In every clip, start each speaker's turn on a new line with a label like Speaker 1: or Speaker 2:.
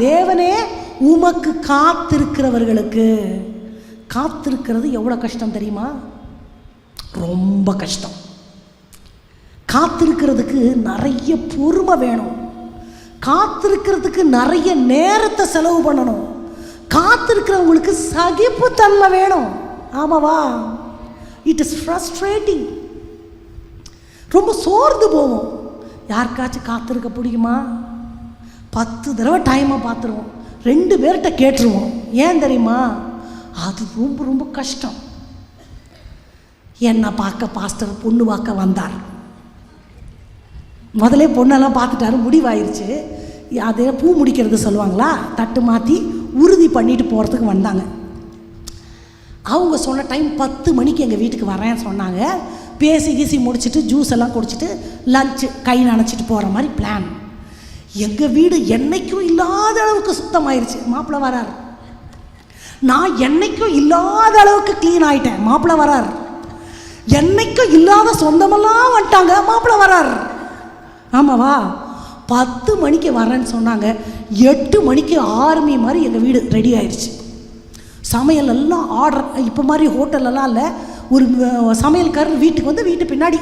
Speaker 1: தேவனே உமக்கு காத்திருக்கிறவர்களுக்கு. காத்திருக்கிறது எவ்வளோ கஷ்டம் தெரியுமா? ரொம்ப கஷ்டம். காத்திருக்கிறதுக்கு நிறைய பொறுமை வேணும். காத்திருக்கிறதுக்கு நிறைய நேரத்தை செலவு பண்ணணும். காத்திருக்கிறவங்களுக்கு சகிப்புத்தன்மை வேணும். ஆமாவா? இட் இஸ் ஃப்ரஸ்ட்ரேட்டிங் ரொம்ப சோர்ந்து போவோம். யாருக்காச்சும் காத்திருக்க முடியுமா பத்து தடவை டைமை பார்த்துருவோம். ரெண்டு பேர்கிட்ட கேட்டுருவோம். ஏன் தெரியுமா? அது ரொம்ப ரொம்ப கஷ்டம். என்னை பார்க்க பாஸ்டர் பொண்ணு பார்க்க வந்தார். முதலே பொண்ணெல்லாம் பார்த்துட்டாரு முடிவாயிருச்சு. அதே பூ முடிக்கிறது சொல்லுவாங்களா? தட்டு மாற்றி உறுதி பண்ணிட்டு போகிறதுக்கு வந்தாங்க. அவங்க சொன்ன டைம் பத்து மணிக்கு எங்கள் வீட்டுக்கு வரேன் சொன்னாங்க. பேசி கீசி முடிச்சுட்டு ஜூஸ் எல்லாம் குடிச்சிட்டு லஞ்சு கை நனைச்சிட்டு போகிற மாதிரி பிளான் எங்கள் வீடு என்றைக்கும் இல்லாத அளவுக்கு சுத்தமாயிருச்சு. மாப்பிள்ளை வரார். நான் என்னைக்கும் இல்லாத அளவுக்கு க்ளீன் ஆயிட்டேன். மாப்பிள்ளை வரார். என்றைக்கும் இல்லாத சொந்தமெல்லாம் வந்துட்டாங்க. மாப்பிள்ளை வரார். ஆமாவா? பத்து மணிக்கு வரேன்னு சொன்னாங்க. எட்டு மணிக்கு ஆர்மி மாதிரி எங்கள் வீடு ரெடி ஆயிடுச்சு சமையல் எல்லாம் ஆர்டர் இப்போ மாதிரி ஹோட்டல்லலாம் இல்லை. ஒரு சமையல்காரர் வீட்டுக்கு வந்து வீட்டு பின்னாடி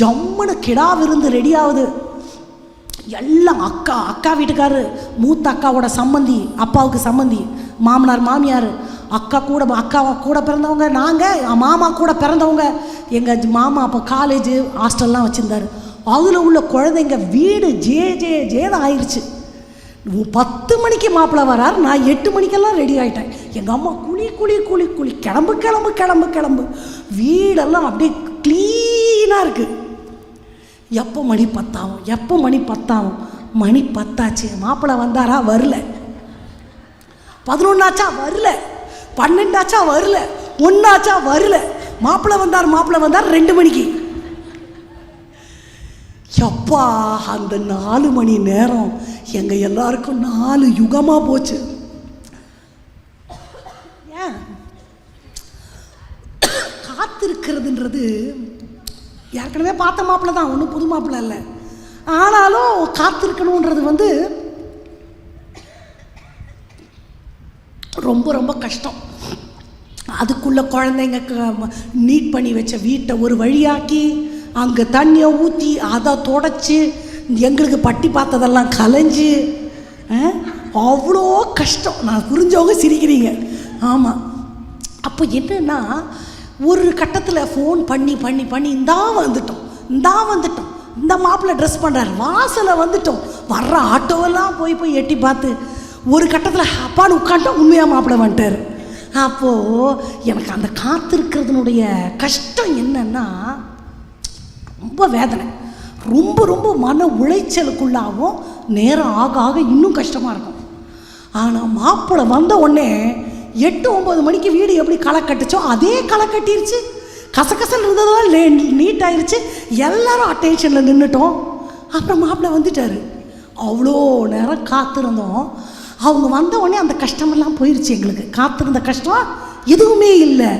Speaker 1: ஜம்முன்னு கிடா விருந்து ரெடி ஆகுது. எல்லாம் அக்கா அக்கா வீட்டுக்காரு மூத்த அக்காவோட சம்மந்தி அப்பாவுக்கு சம்மந்தி மாமனார் மாமியார் அக்கா கூட அக்கா கூட பிறந்தவங்க நாங்கள் மாமா கூட பிறந்தவங்க எங்கள் மாமா அப்போ காலேஜ் ஹாஸ்டல்லாம் வச்சுருந்தாரு. அதில் உள்ள குழந்தைங்க வீடு ஜே ஜே ஜேன்னு ஆயிடுச்சு பத்து மணிக்கு மாப்பிள்ளை வரார் நான் எட்டு மணிக்கெல்லாம் ரெடி ஆகிட்டேன் எங்கள் அம்மா குழி குழி குழி குழி கிளம்பு கிளம்பு கிளம்பு கிளம்பு. வீடெல்லாம் அப்படியே க்ளீனாக இருக்குது எப்போ மணி பத்தாகும் எப்போ மணி பத்தாகும் மணி பத்தாச்சு மாப்பிள்ளை வந்தாரா வரல. பதினொன்னாச்சா வரல. பன்னெண்டாச்சா வரல. ஒன்னாச்சா வரல. மாப்பிள்ளை வந்தார் மாப்பிள்ளை வந்தார் ரெண்டு மணிக்கு. எப்பா அந்த நாலு மணி நேரம். எங்க எல்லாருக்கும் நாலு யுகமா போச்சு. ஏன்? காத்திருக்கிறதுன்றது ஏற்கனவே பார்த்த மாப்பிள்ளை தான் ஒன்றும் புது மாப்பிள்ளை இல்லை. ஆனாலும் காத்திருக்கணுன்றது வந்து ரொம்ப ரொம்ப கஷ்டம். அதுக்குள்ளே குழந்தைங்க க- நீட் பண்ணி வச்ச வீட்டை ஒரு வழியாக்கி அங்கே தண்ணியை ஊற்றி அதை தொடச்சி எங்களுக்கு பட்டி பார்த்ததெல்லாம் கலைஞ்சு அவ்வளோ கஷ்டம். நான் புரிஞ்சவங்க சிரிக்கிறீங்க. ஆமாம் அப்போ என்னன்னா ஒரு கட்டத்தில் ஃபோன் பண்ணி பண்ணி பண்ணி இந்தா வந்துட்டோம் இந்தா வந்துட்டோம். இந்த மாப்பிள்ளை ட்ரெஸ் பண்ணுறாரு வாசலை வந்துட்டோம். வர்ற ஆட்டோவெல்லாம் போய் போய் எட்டி பார்த்து ஒரு கட்டத்தில் அப்பான்னு உட்காந்துட்டோம் உண்மையாக மாப்பிள்ளை வந்துட்டார். அப்போது எனக்கு அந்த காத்திருக்கிறதுனுடைய கஷ்டம் என்னன்னா ரொம்ப வேதனை. ரொம்ப ரொம்ப மன உளைச்சலுக்குள்ளாகவும் நேரம் ஆக ஆக இன்னும் கஷ்டமாக இருக்கும். ஆனால் மாப்பிள்ளை வந்த உடனே எட்டு ஒம்பது மணிக்கு வீடு எப்படி களை கட்டுச்சோ அதே களை கட்டிருச்சு. கசகசல் இருந்ததால் லே நீட் ஆயிருச்சு எல்லாரும் அட்டென்ஷனில் நின்றுட்டோம் அப்புறம் மாப்பிள்ளை வந்துட்டாரு. அவ்வளோ நேரம் காத்திருந்தோம். அவங்க வந்த உடனே அந்த கஷ்டமெல்லாம் போயிருச்சு எங்களுக்கு. காத்திருந்த கஷ்டம் எதுவுமே இல்லை.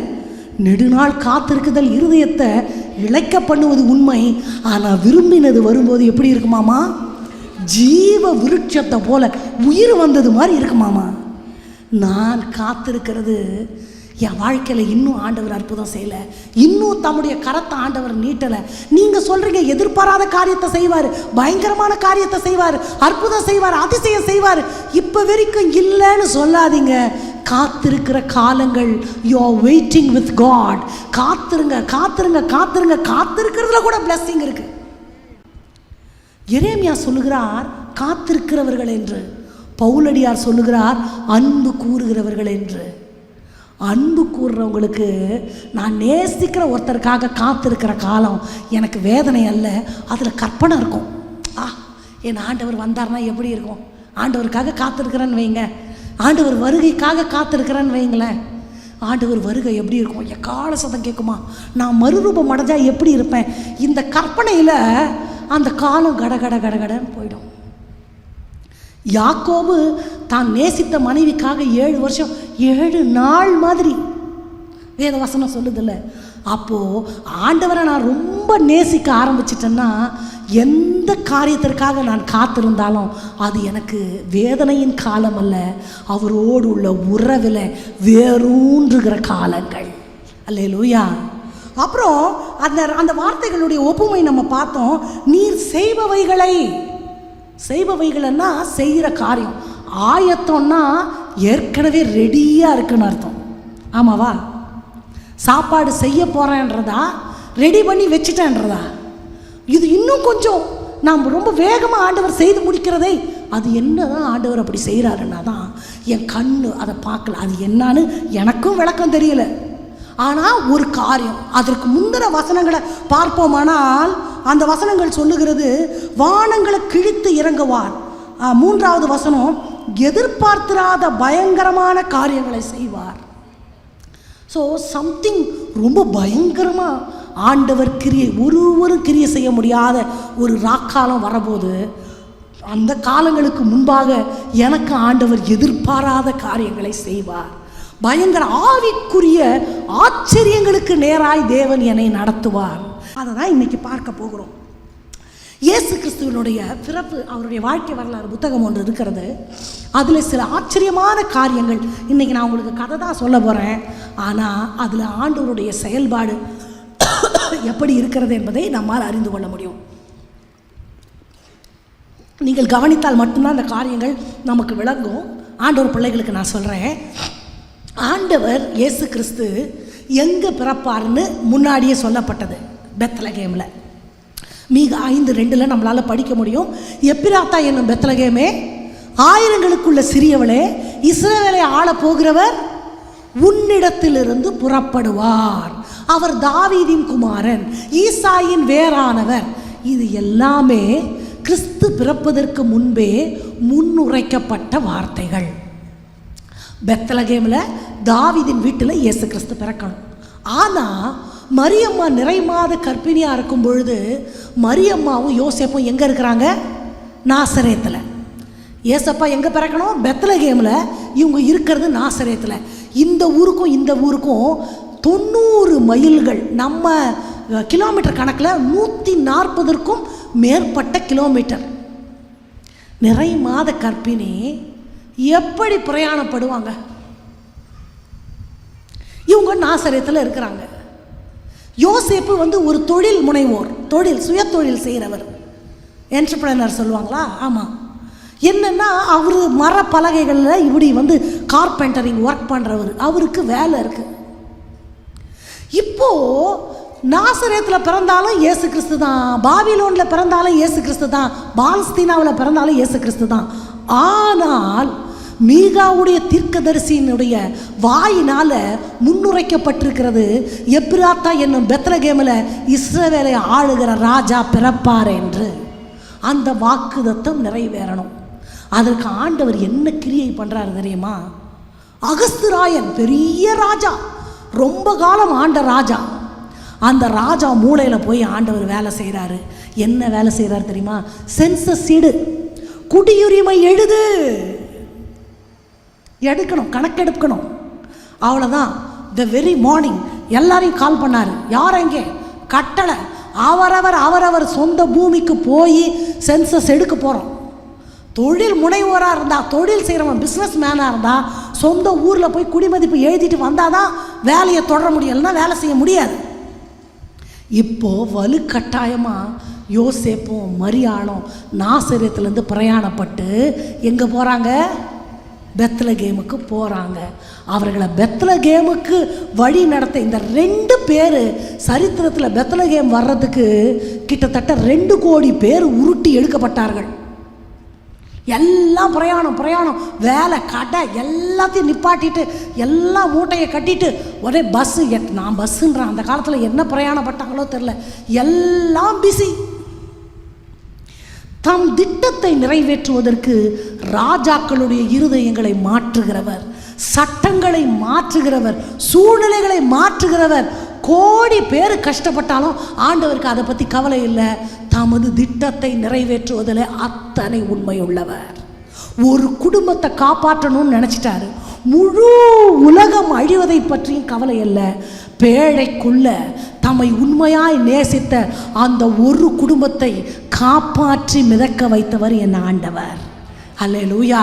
Speaker 1: நெடுநாள் காத்திருக்குதல் இருதயத்தை இழைக்க பண்ணுவது உண்மை. ஆனால் விரும்பினது வரும்போது எப்படி இருக்குமாமா? ஜீவ விருட்சத்தை போல உயிர் வந்தது மாதிரி இருக்குமாமா? நான் காத்திருக்கிறது. என் வாழ்க்கையில் இன்னும் ஆண்டவர் அற்புதம் செய்யலை. இன்னும் தம்முடைய கரத்தை ஆண்டவர் நீட்டலை. நீங்கள் சொல்கிறீங்க எதிர்பாராத காரியத்தை செய்வார். பயங்கரமான காரியத்தை செய்வார். அற்புதம் செய்வார் அதிசயம் செய்வார். இப்போ வரைக்கும் இல்லைன்னு சொல்லாதீங்க. காத்திருக்கிற காலங்கள் you are waiting with God காத்திருங்க காத்திருங்க காத்திருங்க. காத்திருக்கிறதுல கூட பிளஸ்ஸிங் இருக்குது எரேமியா சொல்லுகிறார் காத்திருக்கிறவர்கள் என்று. பவுலடியார் சொல்லுகிறார் அன்பு கூறுகிறவர்கள் என்று. அன்பு கூறுறவங்களுக்கு நான் நேசிக்கிற ஒருத்தருக்காக காத்திருக்கிற காலம் எனக்கு வேதனை அல்ல அதில் கற்பனை இருக்கும். ஆ என் ஆண்டவர் வந்தார்னா எப்படி இருக்கும்? ஆண்டவருக்காக காத்திருக்கிறேன்னு வைங்க. ஆண்டவர் வருகைக்காக காத்திருக்கிறேன்னு வைங்களேன். ஆண்டவர் வருகை எப்படி இருக்கும்? எக்கால சதம் கேட்குமா? நான் மறுரூபம் அடைஞ்சால் எப்படி இருப்பேன்? இந்த கற்பனையில் அந்த காலம் கட கட கட கடன்னு போயிடும். யாக்கோபு தான் நேசித்த மனைவிக்காக ஏழு வருஷம் ஏழு நாள் மாதிரி வேதவசனம் சொல்லுதில்ல. அப்போது ஆண்டவரை நான் ரொம்ப நேசிக்க ஆரம்பிச்சிட்டேன்னா எந்த காரியத்திற்காக நான் காத்திருந்தாலும் அது எனக்கு வேதனையின் காலம் அல்ல அவரோடு உள்ள உறவில் வேரூன்றுகிற காலங்கள். அல்லேலூயா. அப்புறம் அந்த அந்த வார்த்தைகளுடைய ஒப்புமை நம்ம பார்த்தோம் நீர் செய்பவைகளை. செய்பவைகள்னா செய்கிற காரியம். ஆயத்தம்னா ஏற்கனவே ரெடியாக இருக்குன்னு அர்த்தம். ஆமாவா? சாப்பாடு செய்ய போகிறேன்றதா ரெடி பண்ணி வச்சுட்டேன்றதா? இது இன்னும் கொஞ்சம் நாம் ரொம்ப வேகமாக ஆண்டவர் செய்து முடிக்கிறதே அது என்னதான் ஆண்டவர் அப்படி செய்கிறாருன்னா தான் என் கண் அதை பார்க்கல. அது என்னன்னு எனக்கும் விளக்கம் தெரியல. ஆனால் ஒரு காரியம் அதற்கு முந்தின வசனங்களை பார்ப்போமானால் அந்த வசனங்கள் சொல்லுகிறது வானங்களை கிழித்து இறங்குவார். மூன்றாவது வசனம் எதிர்பார்த்திராத பயங்கரமான காரியங்களை செய்வார். ஸோ சம்திங் ரொம்ப பயங்கரமாக ஆண்டவர் கிரியை ஒருவரும் கிரியை செய்ய முடியாத ஒரு ராக்காலம் வரபோது அந்த காலங்களுக்கு முன்பாக எனக்கு ஆண்டவர் எதிர்பாராத காரியங்களை செய்வார். பயங்கர ஆவிக்குரிய ஆச்சரியங்களுக்கு நேராய் தேவன் என்னை நடத்துவார். அதை தான் இன்றைக்கி பார்க்க போகிறோம். இயேசு கிறிஸ்துவனுடைய பிறப்பு அவருடைய வாழ்க்கை வரலாறு புத்தகம் ஒன்று இருக்கிறது. அதில் சில ஆச்சரியமான காரியங்கள் இன்றைக்கி நான் உங்களுக்கு கதை தான் சொல்ல போகிறேன் ஆனால் அதில் ஆண்டவருடைய செயல்பாடு எப்படி இருக்கிறது என்பதை நம்மால் அறிந்து கொள்ள முடியும். நீங்கள் கவனித்தால் மட்டும்தான் அந்த காரியங்கள் நமக்கு விளங்கும். ஆண்டவர் பிள்ளைகளுக்கு நான் சொல்கிறேன் ஆண்டவர் இயேசு கிறிஸ்து எங்கே பிறப்பார்னு முன்னாடியே சொல்லப்பட்டது. பெத்தலகேமில். மீக ஐந்து ரெண்டில் நம்மளால் படிக்க முடியும். எப்பிராத்தா என்னும் பெத்தலகேமே ஆயிரங்களுக்குள்ள சிறியவளே இஸ்ரேலை ஆள போகிறவர் உன்னிடத்திலிருந்து புறப்படுவார். அவர் தாவீதின் குமாரன் ஈசாயின் வேறானவர். இது எல்லாமே கிறிஸ்து பிறப்பதற்கு முன்பே முன்னுரைக்கப்பட்ட வார்த்தைகள். பெத்தலகேமில் தாவிதின் வீட்டில் இயேசு கிறிஸ்து பிறக்கணும். ஆனால் மரியம்மா நிறை மாத கர்ப்பிணியாக இருக்கும் பொழுது மரியம்மாவும் யோசேப்பும் எங்கே இருக்கிறாங்க? நாசரேத்தில். ஏசப்பா எங்கே பிறக்கணும்? பெத்தலகேமில் இவங்க இருக்கிறது நாசரேத்தில். இந்த ஊருக்கும் இந்த ஊருக்கும் தொண்ணூறு மைல்கள் நம்ம கிலோமீட்டர் கணக்கில் நூற்றி நாற்பதற்கும் மேற்பட்ட கிலோமீட்டர். நிறை மாத கர்ப்பிணி எப்படி பிரயாணப்படுவாங்க? இவங்க நாசரியத்தில் இருக்கிறாங்க. யோசேப்பு வந்து ஒரு தொழில் முனைவோர் தொழில் சுய தொழில் செய்கிறவர் என்டர்பிரனர் சொல்லுவாங்களா? ஆமாம் என்னென்னா அவர் மர பலகைகளில் இப்படி வந்து கார்பெண்டரிங் ஒர்க் பண்ணுறவர் அவருக்கு வேலை இருக்குது இப்போது நாசரேத்தில் பிறந்தாலும் இயேசு கிறிஸ்து தான். பாபிலோனில் பிறந்தாலும் இயேசு கிறிஸ்து தான். பால்ஸ்தீனாவில் பிறந்தாலும் இயேசு கிறிஸ்து தான். ஆனால் மீகாவுடைய தீர்க்கதரிசியினுடைய வாயினால் முன்னுரைக்கப்பட்டிருக்கிறது எப்ராத்தா என்னும் பெத்லகேமில் இஸ்ரவேலை ஆளுகிற ராஜா பிறப்பார் என்று. அந்த வாக்குதத்தம் நிறைவேறணும். அதற்கு ஆண்டவர் என்ன கிரியை பண்ணுறாரு தெரியுமா? அகஸ்துராயன் பெரிய ராஜா ரொம்ப காலம் ஆண்ட ராஜா. அந்த ராஜா மூளையில் போய் ஆண்டவர் வேலை செய்கிறாரு என்ன வேலை செய்கிறாரு தெரியுமா? சென்சஸ் இடு குடியுரிமை எழுது. எடுக்கணும் கணக்கெடுக்கணும். அவ்வளோதான் த வெரி மார்னிங் எல்லாரையும் கால் பண்ணார். யார் எங்கே கட்டளை. அவரவர் அவரவர் சொந்த பூமிக்கு போய் சென்சஸ் எடுக்க போகிறோம் தொழில் முனைவோராக இருந்தால் தொழில் செய்கிறவன் பிஸ்னஸ் மேனாக இருந்தால் சொந்த ஊரில் போய் குடிமதிப்பு எழுதிட்டு வந்தால் தான் வேலையை தொடர முடியலைன்னா வேலை செய்ய முடியாது. இப்போது வலுக்கட்டாயமாக யோசேப்பும் மரியாளும் நாசரியத்துலேருந்து பிரயாணப்பட்டு எங்கே போகிறாங்க பெத்லகேமுக்கு போகிறாங்க அவர்களை பெத்லகேமுக்கு வழி நடத்த இந்த ரெண்டு பேர் சரித்திரத்தில் பெத்லகேம் வர்றதுக்கு கிட்டத்தட்ட ரெண்டு கோடி பேர் உருட்டி எடுக்கப்பட்டார்கள். எல்லாம் பிரயாணம் பிரயாணம். வேலை கடை எல்லாத்தையும் நிப்பாட்டிட்டு எல்லாம் மூட்டையை கட்டிட்டு ஒரே பஸ்ஸு நான் பஸ்ஸுன்றேன் அந்த காலத்தில் என்ன பிரயாணப்பட்டாங்களோ தெரில எல்லாம் பிஸி தம் திட்டத்தை நிறைவேற்றுவதற்கு ராஜாக்களுடைய இருதயங்களை மாற்றுகிறவர் சட்டங்களை மாற்றுகிறவர் சூழ்நிலைகளை மாற்றுகிறவர். கோடி பேர் கஷ்டப்பட்டாலும் ஆண்டவருக்கு அதை பற்றி கவலை இல்லை. தமது திட்டத்தை நிறைவேற்றுவதில் அத்தனை உண்மை உள்ளவர் ஒரு குடும்பத்தை காப்பாற்றணும்னு நினச்சிட்டாரு. முழு உலகம் அழிவதை பற்றியும் கவலை இல்லை. பேழைக்குள்ள தம்மை உண்மையாய் நேசித்த அந்த ஒரு குடும்பத்தை காப்பாற்றி மிதக்க வைத்தவர் என் ஆண்டவர். அல்லேலூயா.